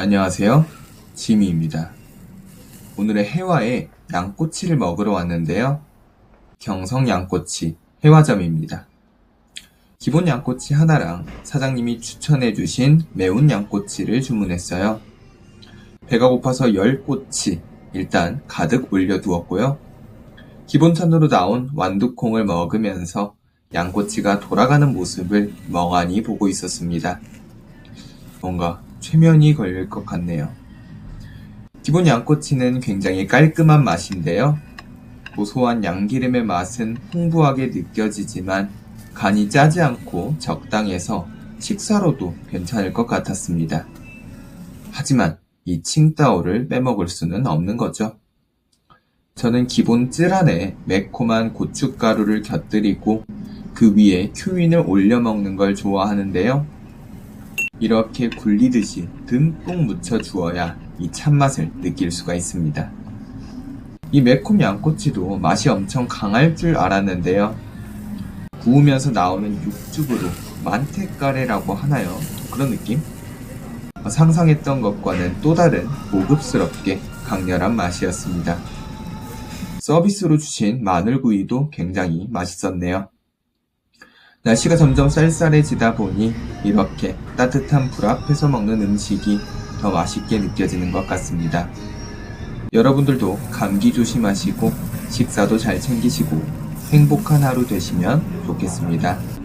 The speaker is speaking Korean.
안녕하세요. 지미입니다. 오늘의 해화에 양꼬치를 먹으러 왔는데요. 경성 양꼬치 해화점입니다. 기본 양꼬치 하나랑 사장님이 추천해 주신 매운 양꼬치를 주문했어요. 배가 고파서 10꼬치 일단 가득 올려 두었고요. 기본찬으로 나온 완두콩을 먹으면서 양꼬치가 돌아가는 모습을 멍하니 보고 있었습니다. 뭔가 최면이 걸릴 것 같네요. 기본 양꼬치는 굉장히 깔끔한 맛인데요. 고소한 양기름의 맛은 풍부하게 느껴지지만 간이 짜지 않고 적당해서 식사로도 괜찮을 것 같았습니다. 하지만 이 칭따오를 빼먹을 수는 없는 거죠. 저는 기본 쯔 안에 매콤한 고춧가루를 곁들이고 그 위에 큐윈을 올려 먹는 걸 좋아하는데요. 이렇게 굴리듯이 듬뿍 묻혀 주어야 이 참맛을 느낄 수가 있습니다. 이 매콤 양꼬치도 맛이 엄청 강할 줄 알았는데요. 구우면서 나오는 육즙으로 만테가레라고 하나요? 그런 느낌? 상상했던 것과는 또 다른 고급스럽게 강렬한 맛이었습니다. 서비스로 주신 마늘구이도 굉장히 맛있었네요. 날씨가 점점 쌀쌀해지다 보니 이렇게 따뜻한 불 앞에서 먹는 음식이 더 맛있게 느껴지는 것 같습니다. 여러분들도 감기 조심하시고 식사도 잘 챙기시고 행복한 하루 되시면 좋겠습니다.